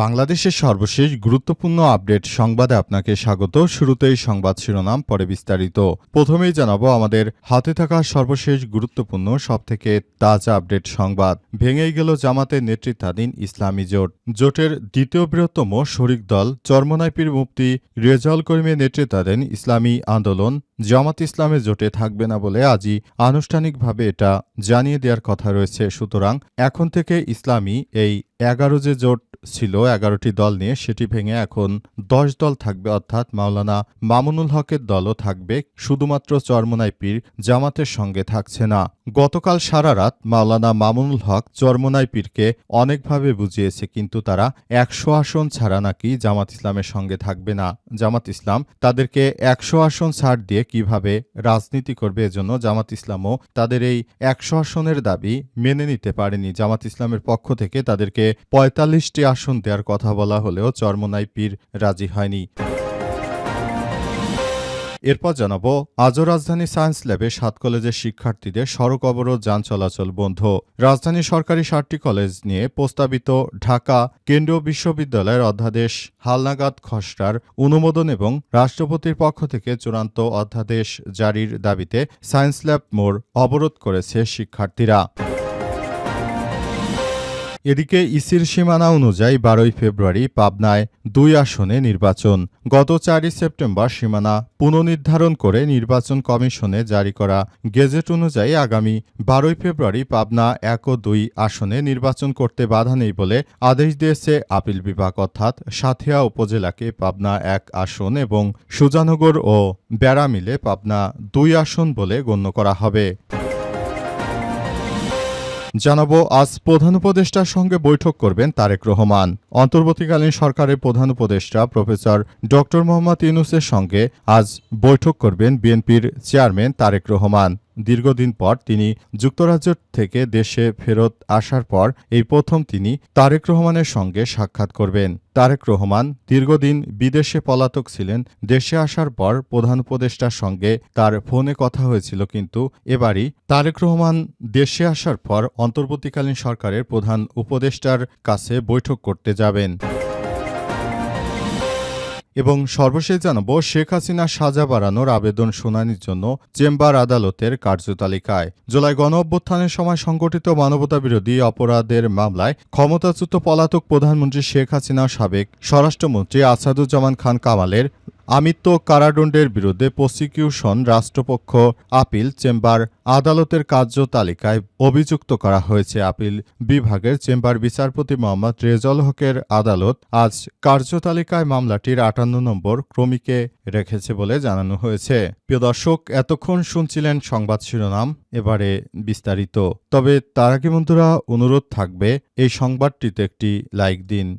বাংলাদেশের সর্বশেষ গুরুত্বপূর্ণ আপডেট সংবাদে আপনাকে স্বাগত। শুরুতেই সংবাদ শিরোনাম, পরে বিস্তারিত। প্রথমেই জানাব আমাদের হাতে থাকা সর্বশেষ গুরুত্বপূর্ণ, সবথেকে তাজা আপডেট সংবাদ। ভেঙেই গেল জামাতের নেতৃত্বাধীন ইসলামী জোট। জোটের দ্বিতীয় বৃহত্তম শরিক দল চরমনাইপির মুক্তি রেজাউল করিমের নেতৃত্বাধীন ইসলামী আন্দোলন জামাত ইসলামের জোটে থাকবে না বলে আজই আনুষ্ঠানিকভাবে এটা জানিয়ে দেওয়ার কথা রয়েছে। সুতরাং এখন থেকে ইসলামী এই এগারো যে জোট ছিল, এগারোটি দল নিয়ে সেটি ভেঙে এখন দশ দল থাকবে, অর্থাৎ মাওলানা মামুনুল হকের দলও থাকবে। শুধুমাত্র চরমনাই পীর জামাতের সঙ্গে থাকছে না। গতকাল সারা রাত মাওলানা মামুনুল হক চরমনাই পীরকে অনেকভাবে বুঝিয়েছে, কিন্তু তারা একশো আসন ছাড়া নাকি জামাত ইসলামের সঙ্গে থাকবে না। জামাত ইসলাম তাদেরকে একশো আসন ছাড় দিয়ে কীভাবে রাজনীতি করবে, এজন্য জামাত ইসলামও তাদের এই একশো আসনের দাবি মেনে নিতে পারেনি। জামাত ইসলামের পক্ষ থেকে তাদেরকে পঁয়তাল্লিশটি আসন দেওয়ার কথা বলা হলেও চরমনাই পীর রাজি হয়নি। এরপর জানাব, আজও রাজধানী সায়েন্স ল্যাবে সাত কলেজের শিক্ষার্থীদের সড়ক অবরোধ, যান চলাচল বন্ধ। রাজধানী সরকারি সাতটি কলেজ নিয়ে প্রস্তাবিত ঢাকা কেন্দ্রীয় বিশ্ববিদ্যালয়ের অধ্যাদেশ, হালনাগাদ, খসড়ার অনুমোদন এবং রাষ্ট্রপতির পক্ষ থেকে চূড়ান্ত অধ্যাদেশ জারির দাবিতে সায়েন্স ল্যাব মোড় অবরোধ করেছে শিক্ষার্থীরা। এদিকে ইসির সীমানা অনুযায়ী বারোই ফেব্রুয়ারি পাবনায় দুই আসনে নির্বাচন। গত চারই সেপ্টেম্বর সীমানা পুনর্নির্ধারণ করে নির্বাচন কমিশনে জারি করা গেজেট অনুযায়ী আগামী বারোই ফেব্রুয়ারি পাবনা এক ও দুই আসনে নির্বাচন করতে বাধা নেই বলে আদেশ দিয়েছে আপিল বিভাগ, অর্থাৎ সাথিয়া উপজেলাকে পাবনা এক আসন এবং সুজানগর ও বেড়া মিলে পাবনা দুই আসন বলে গণ্য করা হবে। জানাব, আজ প্রধান উপদেষ্টার সঙ্গে বৈঠক করবেন তারেক রহমান। অন্তর্বর্তীকালীন সরকারের প্রধান উপদেষ্টা প্রফেসর ডক্টর মোহাম্মদ ইউনুসের সঙ্গে আজ বৈঠক করবেন বিএনপির চেয়ারম্যান তারেক রহমান। দীর্ঘদিন পর তিনি যুক্তরাজ্য থেকে দেশে ফেরত আসার পর এই প্রথম তিনি তারেক রহমানের সঙ্গে সাক্ষাৎ করবেন। তারেক রহমান দীর্ঘদিন বিদেশে পলাতক ছিলেন। দেশে আসার পর প্রধান উপদেষ্টার সঙ্গে তার ফোনে কথা হয়েছিল কিন্তু এবারই তারেক রহমান দেশে আসার পর অন্তর্বর্তীকালীন সরকারের প্রধান উপদেষ্টার কাছে বৈঠক করতে যাবেন। এবং সর্বশেষ জানাব, শেখ হাসিনা সাজা বাড়ানোর আবেদন শুনানির জন্য চেম্বার আদালতের কার্যতালিকায়। জুলাই গণ অভ্যুত্থানের সময় সংগঠিত মানবতাবিরোধী অপরাধের মামলায় ক্ষমতাচ্যুত পলাতক প্রধানমন্ত্রী শেখ হাসিনা সাবেক স্বরাষ্ট্রমন্ত্রী আসাদুজ্জামান খান কামালের আমিত্ব কারাদণ্ডের বিরুদ্ধে প্রসিকিউশন রাষ্ট্রপক্ষ আপিল চেম্বার আদালতের কার্য তালিকায় অভিযুক্ত করা হয়েছে আপিল বিভাগের চেম্বার বিচারপতি মোহাম্মদ রেজল হকের আদালত আজ কার্যতালিকায় মামলাটির আটান্ন নম্বর ক্রমিকে রেখেছে বলে জানানো হয়েছে। প্রিয় দর্শক, এতক্ষণ শুনছিলেন সংবাদ শিরোনাম, এবারে বিস্তারিত। তবে তার আগে বন্ধুরা, অনুরোধ থাকবে, এই সংবাদটিতে একটি লাইক দিন।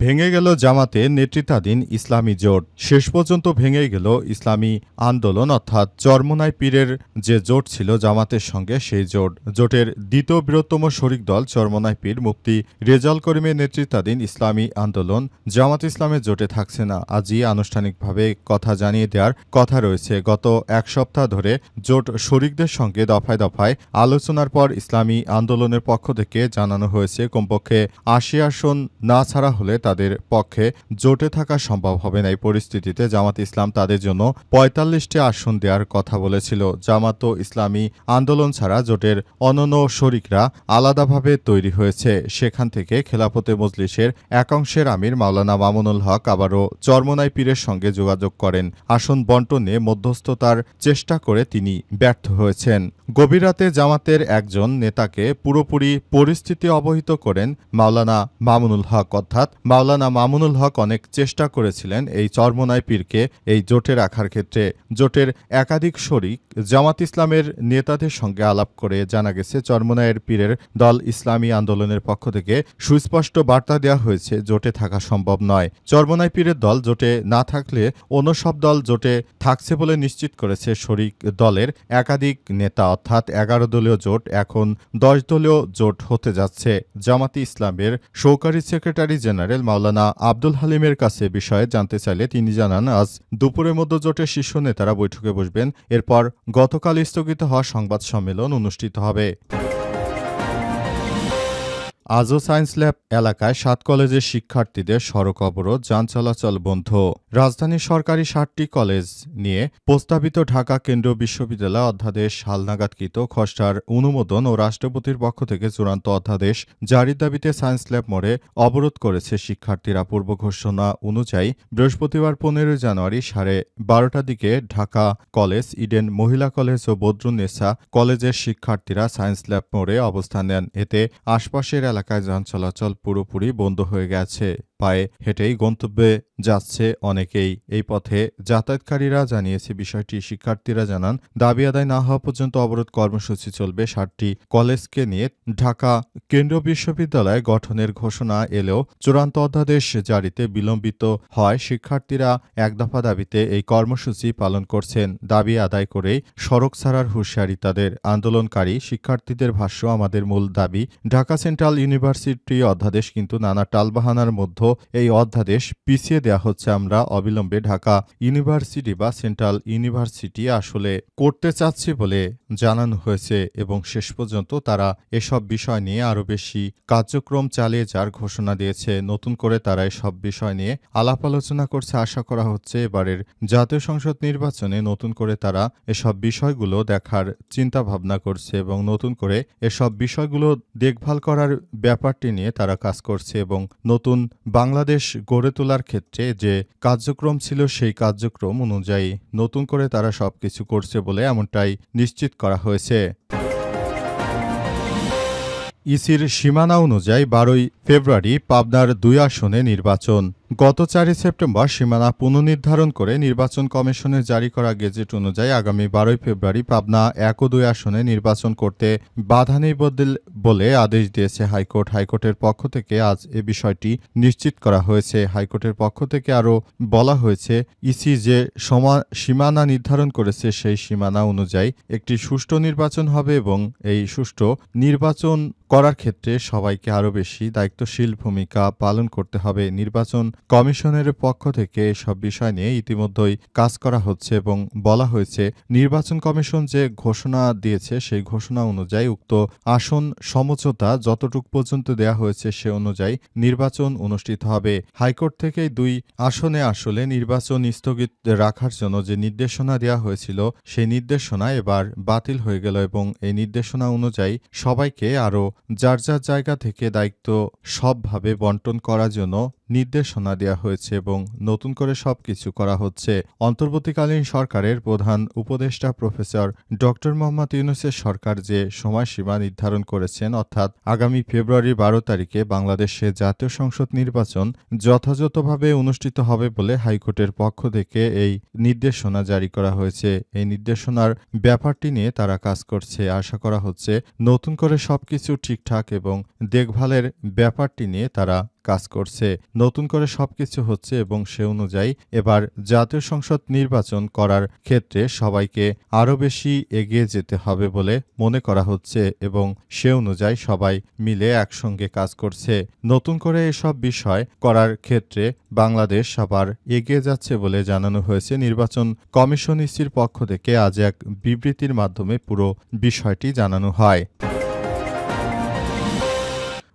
ভেঙে গেল জামাতে নেতৃত্বাধীন ইসলামী জোট। শেষ পর্যন্ত ভেঙে গেল ইসলামী আন্দোলন, অর্থাৎ চরমনাই পীরের যে জোট ছিল জামাতের সঙ্গে সেই জোট। জোটের দ্বিতীয় বৃহত্তম শরিক দল চরমনাই পীর মুক্তি রেজাল করিমের নেতৃত্বাধীন ইসলামী আন্দোলন জামাত ইসলামের জোটে থাকছে না। আজই আনুষ্ঠানিকভাবে কথা জানিয়ে দেওয়ার কথা রয়েছে। গত এক সপ্তাহ ধরে জোট শরিকদের সঙ্গে দফায় দফায় আলোচনার পর ইসলামী আন্দোলনের পক্ষ থেকে জানানো হয়েছে, কমপক্ষে আশি আসন না ছাড়া হলে তাদের পক্ষে জোটে থাকা সম্ভব হবে না। এই পরিস্থিতিতে জামাত ইসলাম তাদের জন্য পঁয়তাল্লিশটি আসন দেওয়ার কথা বলেছিল। জামাত ও ইসলামী আন্দোলন ছাড়া জোটের অনন্য শরিকরা আলাদাভাবে তৈরি হয়েছে। সেখান থেকে খেলাফতে মজলিসের একাংশের আমির মাওলানা মামুনুল হক আবারও চরমনাই পীরের সঙ্গে যোগাযোগ করেন। আসন বন্টনে মধ্যস্থতার চেষ্টা করে তিনি ব্যর্থ হয়েছেন। গভীর রাতে জামাতের একজন নেতাকে পুরোপুরি পরিস্থিতি অবহিত করেন মাওলানা মামুনুল হক। অর্থাৎ মাওলানা মামুনুল হক অনেক চেষ্টা করেছিলেন এই চরমোনাই পীরকে এই জোটে রাখার ক্ষেত্রে। জোটের একাধিক শরিক জামাত ইসলামের নেতাদের সঙ্গে আলাপ করে জানা গেছে, চরমোনাইয়ের পীরের দল ইসলামী আন্দোলনের পক্ষ থেকে সুস্পষ্ট বার্তা দেওয়া হয়েছে, জোটে থাকা সম্ভব নয়। চরমোনাই পীরের দল জোটে না থাকলে অন্য সব দল জোটে থাকছে বলে নিশ্চিত করেছে শরিক দলের একাধিক নেতা। অর্থাৎ এগারো দলীয় জোট এখন দশ দলীয় জোট হতে যাচ্ছে। জামাতি ইসলামের সহকারী সেক্রেটারি জেনারেল মাওলানা আব্দুল হালিমের কাছে বিষয়ে জানতে চাইলে তিনি জানান, আজ দুপুরের মধ্য জোটের শীর্ষ নেতারা বৈঠকে বসবেন। এরপর গতকাল স্থগিত হওয়া সংবাদ সম্মেলন অনুষ্ঠিত হবে। আজও সায়েন্স ল্যাব এলাকায় সাত কলেজের শিক্ষার্থীদের সড়ক অবরোধ, যান চলাচল বন্ধ। রাজধানীর সরকারি ষাটটি কলেজ নিয়ে প্রস্তাবিত ঢাকা কেন্দ্রীয় বিশ্ববিদ্যালয় অধ্যাদেশ হালনাগাদকৃত খসড়ার অনুমোদন ও রাষ্ট্রপতির পক্ষ থেকে চূড়ান্ত অধ্যাদেশ জারির দাবিতে সায়েন্স ল্যাব মোড়ে অবরোধ করেছে শিক্ষার্থীরা। পূর্ব ঘোষণা অনুযায়ী বৃহস্পতিবার পনেরোই জানুয়ারি সাড়ে বারোটার দিকে Dhaka college, Eden Mohila college ও বদরুন্নেসা কলেজের শিক্ষার্থীরা সায়েন্স ল্যাব মোড়ে অবস্থান নেন। এতে আশপাশের এলাকায় যান চলাচল পুরোপুরি বন্ধ হয়ে গেছে। পায়ে হেঁটেই গন্তব্যে যাচ্ছে অনেকেই। এই পথে যাতায়াতকারীরা জানিয়েছে, বিষয়টি শিক্ষার্থীরা জানান, দাবি আদায় না হওয়া পর্যন্ত অবরোধ কর্মসূচি চলবে। ষাটটি কলেজকে নিয়ে ঢাকা কেন্দ্রীয় বিশ্ববিদ্যালয় গঠনের ঘোষণা এলেও চূড়ান্ত অধ্যাদেশ জারিতে বিলম্বিত হয়। শিক্ষার্থীরা এক দফা দাবিতে এই কর্মসূচি পালন করছেন। দাবি আদায় করেই সড়ক ছাড়ার হুঁশিয়ারি তাদের। আন্দোলনকারী শিক্ষার্থীদের ভাষ্য, আমাদের মূল দাবি, ঢাকা সেন্ট্রাল ইউনিভার্সিটি অধ্যাদেশ কিন্তু নানা টালবাহানার মধ্যে এই অধ্যাদেশ পিছিয়ে দেওয়া হচ্ছে আমরা অবিলম্বে ঢাকা ইউনিভার্সিটি বা সেন্ট্রাল ইউনিভার্সিটি আসলে করতে চাচ্ছি বলে জানানো হয়েছে এবং শেষ পর্যন্ত তারা এসব বিষয় নিয়ে আরও বেশি কার্যক্রম চালিয়ে যার ঘোষণা দিয়েছে। নতুন করে তারা এসব বিষয় নিয়ে আলাপ আলোচনা করছে আশা করা হচ্ছে এবারের জাতীয় সংসদ নির্বাচনে নতুন করে তারা এসব বিষয়গুলো দেখার চিন্তা ভাবনা করছে এবং নতুন করে এসব বিষয়গুলো দেখভাল করার ব্যাপারটি নিয়ে তারা কাজ করছে এবং নতুন বাংলাদেশ গড়ে তোলার ক্ষেত্রে যে কার্যক্রম ছিল সেই কার্যক্রম অনুযায়ী নতুন করে তারা সবকিছু করছে বলে এমনটাই নিশ্চিত করা হয়েছে। ইসির সীমানা অনুযায়ী বারোই ফেব্রুয়ারি পাবনার দুই আসনে নির্বাচন। গত চারই সেপ্টেম্বর সীমানা পুনর্নির্ধারণ করে নির্বাচন কমিশনের জারি করা গেজেট অনুযায়ী আগামী বারোই ফেব্রুয়ারি পাবনা এক ও দুই আসনে নির্বাচন করতে বাধা নেই বলে আদেশ দিয়েছে হাইকোর্ট। হাইকোর্টের পক্ষ থেকে আজ এ বিষয়টি নিশ্চিত করা হয়েছে। হাইকোর্টের পক্ষ থেকে আরও বলা হয়েছে, ইসি যে সমা- সীমানা নির্ধারণ করেছে সেই সীমানা অনুযায়ী একটি সুষ্ঠু নির্বাচন হবে এবং এই সুষ্ঠু নির্বাচন করার ক্ষেত্রে সবাইকে আরও বেশি দায়িত্বশীল ভূমিকা পালন করতে হবে। নির্বাচন কমিশনের পক্ষ থেকে এসব বিষয় নিয়ে ইতিমধ্যেই কাজ করা হচ্ছে এবং বলা হয়েছে, নির্বাচন কমিশন যে ঘোষণা দিয়েছে সেই ঘোষণা অনুযায়ী উক্ত আসন সমঝোতা যতটুক পর্যন্ত দেয়া হয়েছে সে অনুযায়ী নির্বাচন অনুষ্ঠিত হবে। হাইকোর্ট থেকে দুই আসনে আসলে নির্বাচন স্থগিত রাখার জন্য যে নির্দেশনা দেওয়া হয়েছিল, সেই নির্দেশনা এবার বাতিল হয়ে গেল এবং এই নির্দেশনা অনুযায়ী সবাইকে আরও যার যার জায়গা থেকে দায়িত্ব সবভাবে বন্টন করার জন্য নির্দেশনা দেওয়া হয়েছে এবং নতুন করে সবকিছু করা হচ্ছে। অন্তর্বর্তীকালীন সরকারের প্রধান উপদেষ্টা প্রফেসর ডক্টর মোহাম্মদ ইউনুসের সরকার যে সময়সীমা নির্ধারণ করেছেন, অর্থাৎ আগামী ফেব্রুয়ারি বারো তারিখে বাংলাদেশে জাতীয় সংসদ নির্বাচন যথাযথভাবে অনুষ্ঠিত হবে বলে হাইকোর্টের পক্ষ থেকে এই নির্দেশনা জারি করা হয়েছে। এই নির্দেশনার ব্যাপারটি নিয়ে তারা কাজ করছে। আশা করা হচ্ছে নতুন করে সবকিছু ঠিকঠাক এবং দেখভালের ব্যাপারটি নিয়ে তারা কাজ করছে। নতুন করে সবকিছু হচ্ছে এবং সে অনুযায়ী এবার জাতীয় সংসদ নির্বাচন করার ক্ষেত্রে সবাইকে আরও বেশি এগিয়ে যেতে হবে বলে মনে করা হচ্ছে এবং সে অনুযায়ী সবাই মিলে একসঙ্গে কাজ করছে। নতুন করে এসব বিষয় করার ক্ষেত্রে বাংলাদেশ আবার এগিয়ে যাচ্ছে বলে জানানো হয়েছে। নির্বাচন কমিশন ইসির পক্ষ থেকে আজ এক বিবৃতির মাধ্যমে পুরো বিষয়টি জানানো হয়।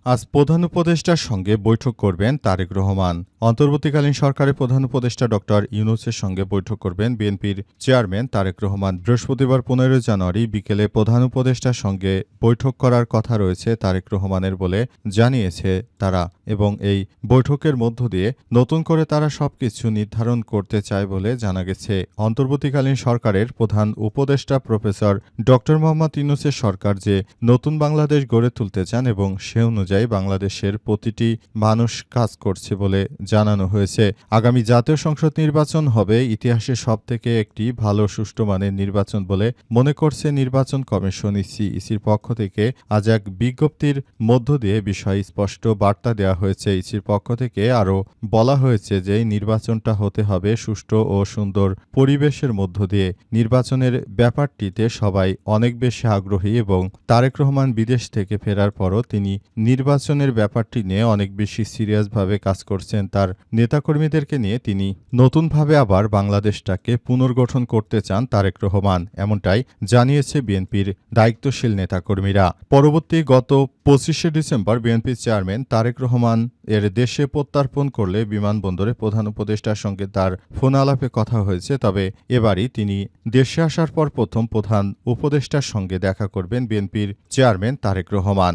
আজ প্রধান উপদেষ্টার সঙ্গে বৈঠক করবেন তারেক রহমান। অন্তর্বর্তীকালীন সরকারের প্রধান উপদেষ্টা ডক্টর ইউনুসের সঙ্গে বৈঠক করবেন বিএনপির চেয়ারম্যান তারেক রহমান। বৃহস্পতিবার পনেরোই জানুয়ারি বিকেলে প্রধান উপদেষ্টার সঙ্গে বৈঠক করার কথা রয়েছে তারেক রহমানের বলে জানিয়েছে তারা এবং এই বৈঠকের মধ্য দিয়ে নতুন করে তারা সবকিছু নির্ধারণ করতে চায় বলে জানা গেছে। অন্তর্বর্তীকালীন সরকারের প্রধান উপদেষ্টা প্রফেসর ডক্টর মোহাম্মদ ইউনুসের সরকার যে নতুন বাংলাদেশ গড়ে তুলতে চান এবং সে অনুযায়ী অনুযায়ী বাংলাদেশের প্রতিটি মানুষ কাজ করছে বলে জানানো হয়েছে। আগামী জাতীয় সংসদ নির্বাচন হবে, ইতিহাসে সবথেকে একটি ভালো সুষ্ঠু মানের নির্বাচন বলে মনে করছে নির্বাচন কমিশন ইসি। ইসির পক্ষ থেকে আজ এক বিজ্ঞপ্তির মধ্য দিয়ে বিষয় স্পষ্ট বার্তা দেওয়া হয়েছে। ইসির পক্ষ থেকে আরও বলা হয়েছে যে, নির্বাচনটা হতে হবে সুষ্ঠু ও সুন্দর পরিবেশের মধ্য দিয়ে। নির্বাচনের ব্যাপারটিতে সবাই অনেক বেশি আগ্রহী এবং তারেক রহমান বিদেশ থেকে ফেরার পরও তিনি নির্বাচনের ব্যাপারটি নিয়ে অনেক বেশি সিরিয়াসভাবে কাজ করছেন তার নেতাকর্মীদেরকে নিয়ে তিনি নতুনভাবে আবার বাংলাদেশটাকে পুনর্গঠন করতে চান তারেক রহমান, এমনটাই জানিয়েছে বিএনপির দায়িত্বশীল নেতাকর্মীরা। পরবর্তী গত পঁচিশে ডিসেম্বর বিএনপির চেয়ারম্যান তারেক রহমান এর দেশে প্রত্যার্পণ করলে বিমানবন্দরে প্রধান উপদেষ্টার সঙ্গে তার ফোন আলাপে কথা হয়েছে, তবে এবারই তিনি দেশে আসার পর প্রথম প্রধান উপদেষ্টার সঙ্গে দেখা করবেন বিএনপির চেয়ারম্যান তারেক রহমান।